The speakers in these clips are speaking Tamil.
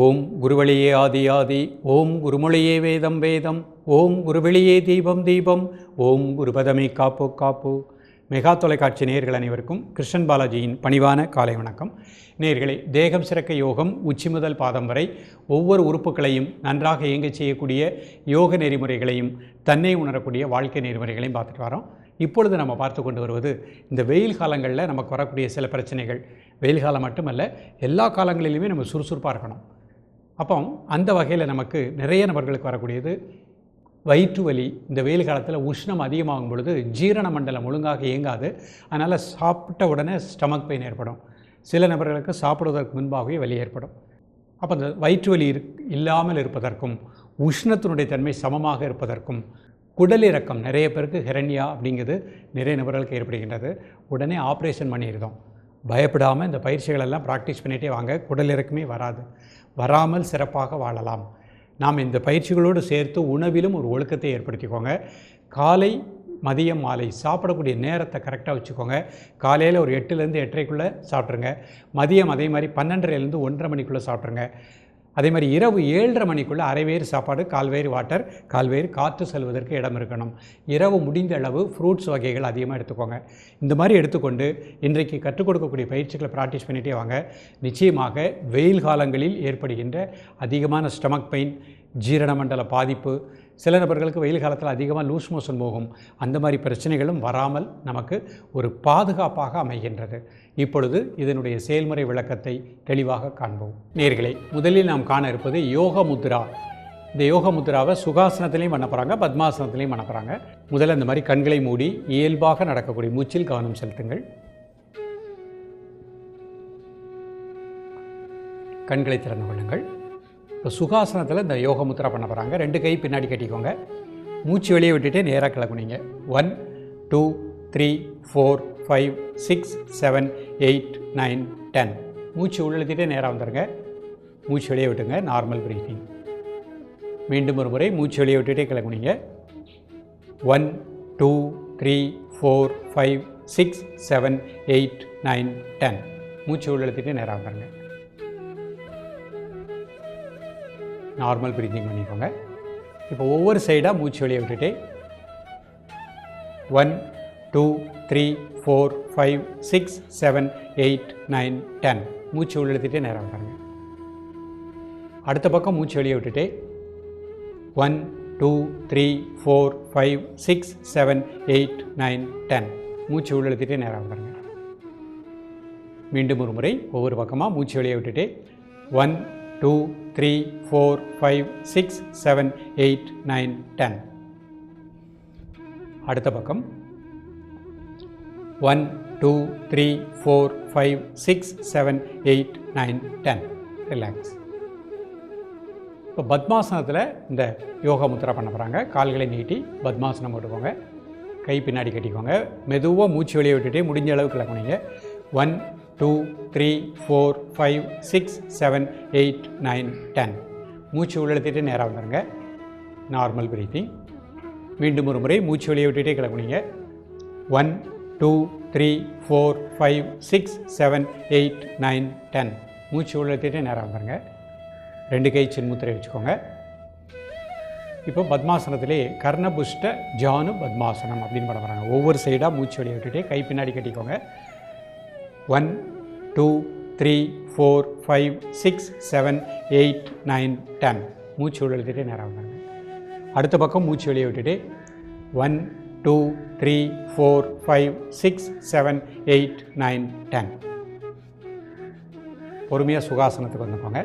ஓம் குருவழியே ஆதி ஆதி ஓம் குருமொழியே வேதம் வேதம் ஓம் குருவெளியே தீபம் தீபம் ஓம் குருபதமே காப்பு காப்பு. மெகா தொலைக்காட்சி நேர்கள் அனைவருக்கும் கிருஷ்ணன் பாலாஜியின் பணிவான காலை வணக்கம். நேர்களை தேகம் சிறக்க யோகம் உச்சி முதல் பாதம் வரை ஒவ்வொரு உறுப்புகளையும் நன்றாக இயங்கச் செய்யக்கூடிய யோக நெறிமுறைகளையும் தன்னை உணரக்கூடிய வாழ்க்கை நெறிமுறைகளையும் பார்த்துட்டு வரோம். இப்பொழுது நம்ம பார்த்து கொண்டு வருவது இந்த வெயில் காலங்களில் நமக்கு வரக்கூடிய சில பிரச்சனைகள். வெயில் காலம் மட்டுமல்ல எல்லா காலங்களிலுமே நம்ம சுறுசுறுப்பாக இருக்கணும். அப்போ அந்த வகையில் நமக்கு நிறைய நபர்களுக்கு வரக்கூடியது வயிற்று வலி இந்த வெயில் காலத்தில் உஷ்ணம் அதிகமாகும் பொழுது ஜீரண மண்டலம் ஒழுங்காக இயங்காது. அதனால் சாப்பிட்ட உடனே ஸ்டமக் பெயின் ஏற்படும். சில நபர்களுக்கு சாப்பிடுவதற்கு முன்பாகவே வலி ஏற்படும். அப்போ அந்த வயிற்று வலி இருக் இல்லாமல் இருப்பதற்கும் உஷ்ணத்தினுடைய தன்மை சமமாக இருப்பதற்கும் குடலிறக்கம் நிறைய பேருக்கு ஹெரண்யா அப்படிங்கிறது நிறைய நபர்களுக்கு ஏற்படுகின்றது. உடனே ஆப்ரேஷன் பண்ணியிருந்தோம் பயப்படாமல் இந்த பயிற்சிகளெல்லாம் ப்ராக்டிஸ் பண்ணிகிட்டே வாங்க. குடலிறக்கமே வராது. வராமல் சிறப்பாக வாழலாம். நாம் இந்த பயிற்சிகளோடு சேர்த்து உணவிலும் ஒரு ஒழுக்கத்தை ஏற்படுத்திக்கோங்க. காலை மதியம் மாலை சாப்பிடக்கூடிய நேரத்தை கரெக்டாக வச்சுக்கோங்க. காலையில் ஒரு எட்டுலேருந்து எட்டரைக்குள்ளே சாப்பிட்ருங்க மதியம் அதே மாதிரி பன்னெண்டரைலேருந்து ஒன்றரை மணிக்குள்ளே சாப்பிட்ருங்க அதே மாதிரி இரவு ஏழரை மணிக்குள்ளே அரைவேறு சாப்பாடு கால்வேறு வாட்டர் கால்வேறு காற்று செல்வதற்கு இடம் இருக்கணும். இரவு முடிந்த அளவு ஃப்ரூட்ஸ் வகைகள் அதிகமாக எடுத்துக்கோங்க. இந்த மாதிரி எடுத்துக்கொண்டு இன்றைக்கு கற்றுக் கொடுக்கக்கூடிய பயிற்சிகளை ப்ராக்டிஸ் பண்ணிகிட்டே வாங்க. நிச்சயமாக வெயில் காலங்களில் ஏற்படுகின்ற அதிகமான ஸ்டமக் பெயின் ஜீரண மண்டல பாதிப்பு சில நபர்களுக்கு வெயில் காலத்தில் அதிகமாக லூஸ் மோஷன் போகும். அந்த மாதிரி பிரச்சனைகளும் வராமல் நமக்கு ஒரு பாதுகாப்பாக அமைகின்றது. இப்பொழுது இதனுடைய செயல்முறை விளக்கத்தை தெளிவாக காண்போம். நேர்களை முதலில் நாம் காண இருப்பது யோக முத்ரா. இந்த யோக முத்ராவை சுகாசனத்திலையும் பண்ண போகிறாங்க பத்மாசனத்திலையும் பண்ண போகிறாங்க முதல்ல இந்த மாதிரி கண்களை மூடி இயல்பாக நடக்கக்கூடிய மூச்சில் கவனம் செலுத்துங்கள். கண்களை திறந்து கொள்ளுங்கள். இப்போ சுகாசனத்தில் இந்த யோக முத்திரா பண்ண போகிறாங்க ரெண்டு கை பின்னாடி கட்டிக்கோங்க. மூச்சு வெளியே விட்டுட்டு நேராக கிளக்குனீங்க one two three four five six seven eight nine ten மூச்சு உள்ளெழுத்திட்டே நேராக வந்துடுங்க மூச்சு வெளியே விட்டுங்க. நார்மல் பிரீத்திங் மீண்டும் ஒரு முறை மூச்சு வெளியே விட்டுட்டே கிளக்குனீங்க one two three four five six seven eight nine ten மூச்சு உள்ளெழுத்திட்டே நேராக வந்துடுங்க நார்மல் ப்ரீத்திங் பண்ணிக்கோங்க. இப்போ ஒவ்வொரு சைடாக மூச்சு வெளியே விட்டுட்டு one two three four five six seven eight nine ten மூச்சு உள்ளெடுத்துட்டே நேரம் பாருங்க. அடுத்த பக்கம் மூச்சு வெளியே விட்டுட்டு one two three four five six seven eight nine ten மூச்சு உள்ளெடுத்துட்டே நேரம் பாருங்க. மீண்டும் ஒரு முறை ஒவ்வொரு பக்கமாக மூச்சு வெளியே விட்டுட்டு one two three four five six seven eight nine ten. அடுத்த பக்கம். One two three four five six seven eight nine ten. Relax இப்போ பத்மாசனத்தில் இந்த யோகா முத்திரை பண்ண போகிறாங்க கால்களை நீட்டி பத்மாசனம் போட்டுக்கோங்க. கை பின்னாடி கட்டிக்கோங்க. மெதுவாக மூச்சு வெளியே விட்டுட்டே முடிஞ்ச அளவுக்கு கிளம்புனீங்க one two three four five six seven eight nine ten. மூச்சு உள்ளெழுத்திட்டு நேராக வந்துடுங்க நார்மல் பிரீத்திங் மீண்டும் ஒரு முறை மூச்சு வெளியே விட்டுட்டே கிளம்புனீங்க. One two three four five six seven eight nine ten மூச்சு உள்ளெழுத்திட்டு நேராக வந்துடுங்க ரெண்டு கை சின்முத்திரை வச்சுக்கோங்க. இப்போ பத்மாசனத்திலே கர்ணபுஷ்ட ஜானு பத்மாசனம் அப்படின்னு பண்ண போகிறாங்க ஒவ்வொரு சைடாக மூச்சு வெளியே விட்டுட்டே கை பின்னாடி கட்டிக்கோங்க. One two three four five six seven eight nine ten. மூச்சு உள்ள நேரம் வந்தாங்க அடுத்த பக்கம் மூச்சு வெளியே விட்டுட்டு one two three four five six seven eight nine ten. பொறுமையாக சுகாசனத்துக்கு வந்துக்கோங்க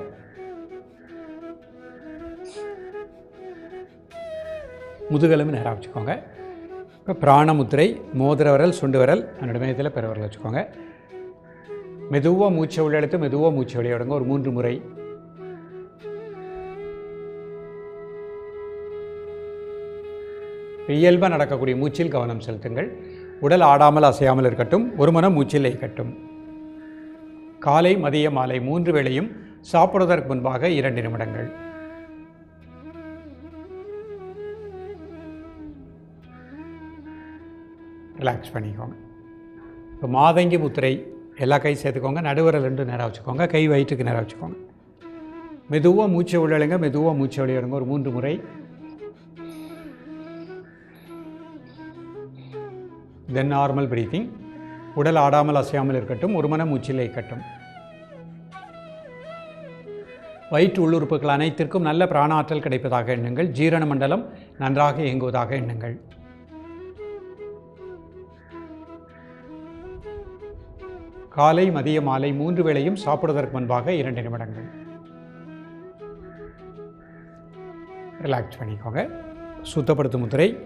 முதுகெலும்பு நேராக வச்சுக்கோங்க. இப்போ பிராணமுத்திரை மோதிர விரல் சுண்டு விரல் அதனோட மையத்தில் பெருவரல் வச்சுக்கோங்க. மெதுவாக மூச்சை உள்ளெடுத்து மெதுவாக மூச்சை வெளியே ஒரு மூன்று முறை. இயல்பாக நடக்கக்கூடிய மூச்சில் கவனம் செலுத்துங்கள். உடல் ஆடாமல் அசையாமல் இருக்கட்டும். ஒரு மனம் மூச்சில் கட்டும் காலை மதிய மாலை மூன்று வேளையும் சாப்பிடுவதற்கு முன்பாக இரண்டு நிமிடங்கள். ரிலாக்ஸ் பண்ணிக்கோங்க. இப்போ மாதங்கி முத்திரை எல்லா கை சேர்த்துக்கோங்க நடுவரல் ரெண்டு நேராக வச்சுக்கோங்க கை வயிற்றுக்கு நேராக வச்சுக்கோங்க. மெதுவாக மூச்சை உள்ளழுங்க மெதுவாக மூச்சை வெளியிடுங்க ஒரு மூன்று முறை. தென் நார்மல் பிரீத்திங் உடல் ஆடாமல் அசையாமல் இருக்கட்டும் ஒரு மன மூச்சில் இருக்கட்டும். வயிற்று உள்ளுறுப்புகள் அனைத்திற்கும் நல்ல பிராணாற்றல் கிடைப்பதாக எண்ணுங்கள் ஜீரண மண்டலம் நன்றாக இயங்குவதாக எண்ணுங்கள். காலை மதிய மாலை மூன்று வேளையும் சாப்பிடுவதற்கு முன்பாக இரண்டு நிமிடங்கள். ரிலாக்ஸ் பண்ணிக்கோங்க. சுத்தப்படுத்தும் முத்திரை.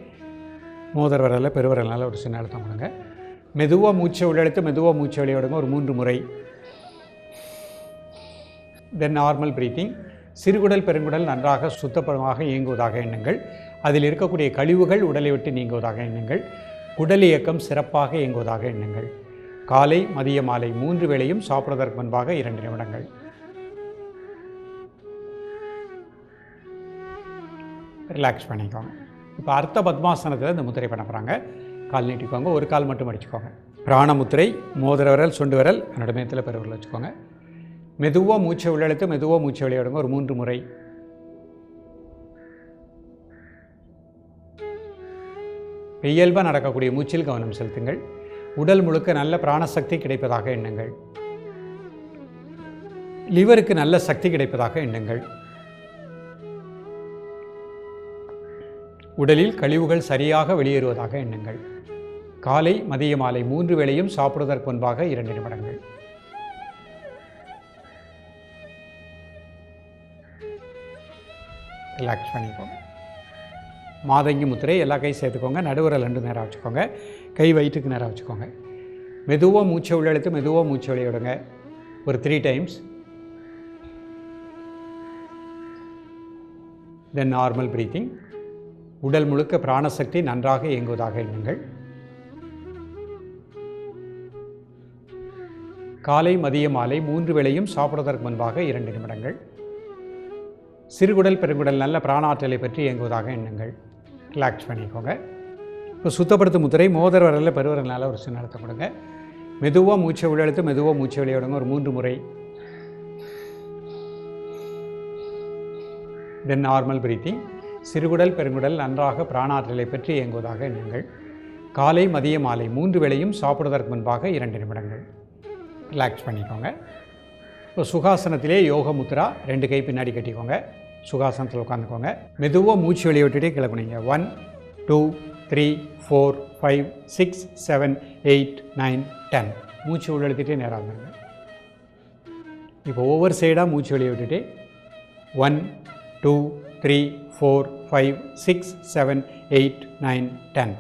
மோதர் வரல பெருவரலால் ஒரு சின்ன அழுத்தம் கொடுங்க. மெதுவாக மூச்சை உள்ளெடுத்து மெதுவாக மூச்சை வெளியிடுங்க. ஒரு மூன்று முறை. தென் நார்மல் பிரீத்திங் சிறுகுடல் பெருங்குடல் நன்றாக சுத்தப்படமாக இயங்குவதாக எண்ணுங்கள். அதில் இருக்கக்கூடிய கழிவுகள் உடலை விட்டு நீங்குவதாக எண்ணுங்கள். உடல் இயக்கம் சிறப்பாக இயங்குவதாக எண்ணுங்கள். காலை மதிய மாலை மூன்று வேளையும் சாப்பிடுவதற்கு முன்பாக இரண்டு நிமிடங்கள். ரிலாக்ஸ் பண்ணிக்கோங்க. இப்போ அர்த்த பத்மாசனத்தில் இந்த முத்திரை பண்ண போகிறாங்க கால் நீட்டிக்கோங்க. ஒரு கால் மட்டும் அடிச்சுக்கோங்க. பிராணமுத்திரை மோதிர விரல் சுண்டு விரல் என்னோட மேத்தில் பெருவிரல் வச்சுக்கோங்க. மெதுவாக மூச்சை உள்ளெழுத்து மெதுவாக மூச்சை விளையாடுங்க. ஒரு மூன்று முறை. இயல்பாக நடக்கக்கூடிய மூச்சில் கவனம் செலுத்துங்கள். உடல் முழுக்க நல்ல பிராணசக்தி கிடைப்பதாக எண்ணுங்கள். லிவருக்கு நல்ல சக்தி கிடைப்பதாக எண்ணுங்கள். உடலில் கழிவுகள் சரியாக வெளியேறுவதாக எண்ணுங்கள். காலை மதிய மாலை மூன்று வேளையும் சாப்பிடுவதற்கு முன்பாக இரண்டு நிமிடங்கள். ரிலாக்ஸ் பண்ணிக்கோங்க. மாதங்கி முத்திரை எல்லா கையும் சேர்த்துக்கோங்க. நடுவரை ரெண்டு நேரம் வச்சுக்கோங்க கை வயிற்றுக்கு நேராக வச்சுக்கோங்க. மெதுவாக மூச்சை உள்ளெழுத்து மெதுவாக மூச்சை வெளியிடுங்க ஒரு three times then normal breathing உடல் முழுக்க பிராணசக்தி நன்றாக இயங்குவதாக எண்ணுங்கள். காலை மதிய மாலை மூன்று வேளையும் சாப்பிடுவதற்கு முன்பாக இரண்டு நிமிடங்கள். சிறுகுடல் பெருங்குடல் நல்ல பிராணாற்றலை பற்றி இயங்குவதாக எண்ணுங்கள். ரிலாக்ஸ் பண்ணிக்கோங்க. இப்போ சுத்தப்படுத்தும் முத்திரை மோதர் வரல பெருவரனால ஒரு சின்ன அழுத்தம் கொடுங்க. மெதுவாக மூச்சை உள்ளெழுத்து மெதுவாக மூச்சை விளையாடுங்க ஒரு மூன்று முறை. தென் நார்மல் பிரீத்திங் சிறுகுடல் பெருங்குடல் நன்றாக பிராணாற்றலை பற்றி இயங்குவதாக எண்ணுங்கள். காலை மதிய மாலை மூன்று வேளையும் சாப்பிடுவதற்கு முன்பாக இரண்டு நிமிடங்கள். ரிலாக்ஸ் பண்ணிக்கோங்க. இப்போ சுகாசனத்திலே யோக முத்ரா ரெண்டு கை பின்னாடி கட்டிக்கோங்க. சுகாசனத்தில் உட்காந்துக்கோங்க. மெதுவாக மூச்சு வெளியே விட்டுட்டே கிளம்புனீங்க. One two three four five six seven eight nine ten மூச்சு உள்ளெழுத்துட்டே நேரம் வந்துடுங்க இப்போ ஒவ்வொரு சைடாக மூச்சு வெளியே விட்டுட்டு one two three four five six seven eight nine ten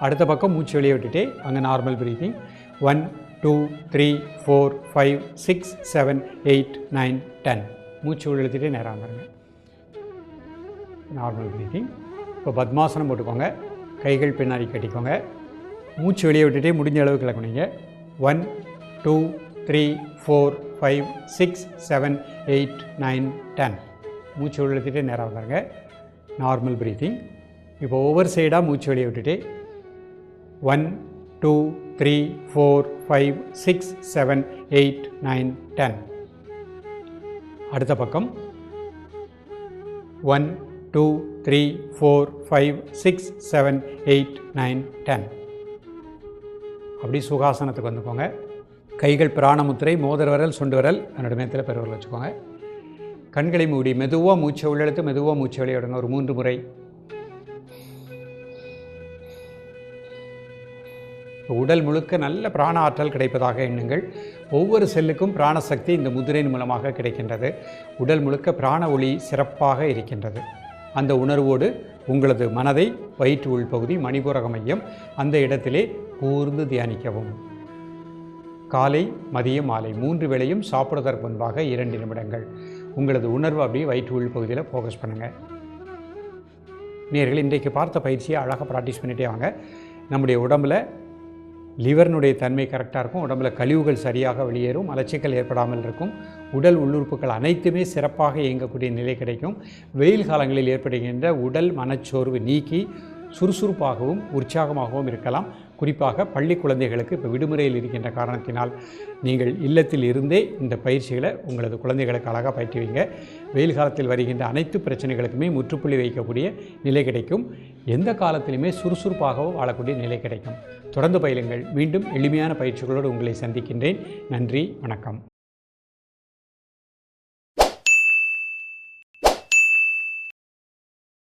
அடுத்த பக்கம் மூச்சு வெளியே விட்டுட்டு அங்கே normal breathing one two three four five six seven eight nine ten மூச்சு உள்ளெழுத்துட்டே நேரம் வந்துடுங்க நார்மல் ப்ரீத்திங் இப்போ பத்மாசனம் போட்டுக்கோங்க. கைகள் பின்னாடி கட்டிக்கோங்க. மூச்சு வெளியே விட்டுட்டே முடிஞ்ச அளவுக்கு கிளக்குனீங்க one two three four five six seven eight nine ten மூச்சு உள்ளத்துட்டே நேராக வந்துடுங்க நார்மல் ப்ரீத்திங் இப்போ ஒவ்வொரு சைடாக மூச்சு வெளியே விட்டுட்டு one two three four five six seven eight nine ten அடுத்த பக்கம். One two three four five six seven eight nine ten. அப்படி சுகாசனத்துக்கு வந்துக்கோங்க. கைகள் பிராணமுத்திரை மோதர் விரல் சுண்டு விரல் என்னோட மேத்தில் பெருவரல் வச்சுக்கோங்க. கண்களை மூடி மெதுவாக மூச்சை உள்ளெடுத்து மெதுவாக மூச்சை விளையாடுங்க. ஒரு மூன்று முறை. உடல் முழுக்க நல்ல பிராண ஆற்றல் கிடைப்பதாக எண்ணுங்கள். ஒவ்வொரு செல்லுக்கும் பிராணசக்தி இந்த முதிரையின் மூலமாக கிடைக்கின்றது. உடல் முழுக்க பிராண ஒளி சிறப்பாக இருக்கின்றது. அந்த உணர்வோடு உங்களது மனதை வயிற்று உள்பகுதி மணிபுரக மையம் அந்த இடத்திலே கூர்ந்து தியானிக்கவும். காலை மதியம் மாலை மூன்று வேளையும் சாப்பிடுவதற்கு முன்பாக இரண்டு நிமிடங்கள். உங்களது உணர்வு அப்படியே வயிற்று உள்பகுதியில் ஃபோக்கஸ் பண்ணுங்கள் நேர்கள் இன்றைக்கு பார்த்த பயிற்சியை அழகாக ப்ராக்டிஸ் பண்ணிட்டே வாங்க. நம்முடைய உடம்பில் லிவர்னுடைய தன்மை கரெக்டாக இருக்கும் உடம்புல கழிவுகள் சரியாக வெளியேறும் அலச்சிக்கல் ஏற்படாமல் இருக்கும். உடல் உள்ளுறுப்புகள் அனைத்துமே சிறப்பாக இயங்கக்கூடிய நிலை கிடைக்கும். வெயில் காலங்களில் ஏற்படுகின்ற உடல் மனச்சோர்வு நீக்கி சுறுசுறுப்பாகவும் உற்சாகமாகவும் இருக்கலாம். குறிப்பாக பள்ளி குழந்தைகளுக்கு இப்போ விடுமுறையில் இருக்கின்ற காரணத்தினால் நீங்கள் இல்லத்தில் இருந்தே இந்த பயிற்சிகளை உங்களது குழந்தைகளுக்கு அழகாக பயிற்றுவீங்க வெயில் காலத்தில் வருகின்ற அனைத்து பிரச்சனைகளுக்குமே முற்றுப்புள்ளி வைக்கக்கூடிய நிலை கிடைக்கும். எந்த காலத்திலுமே சுறுசுறுப்பாகவும் வாழக்கூடிய நிலை கிடைக்கும். தொடர்ந்து பயிலுங்கள். மீண்டும் எளிமையான பயிற்சிகளோடு உங்களை சந்திக்கின்றேன். நன்றி. வணக்கம்.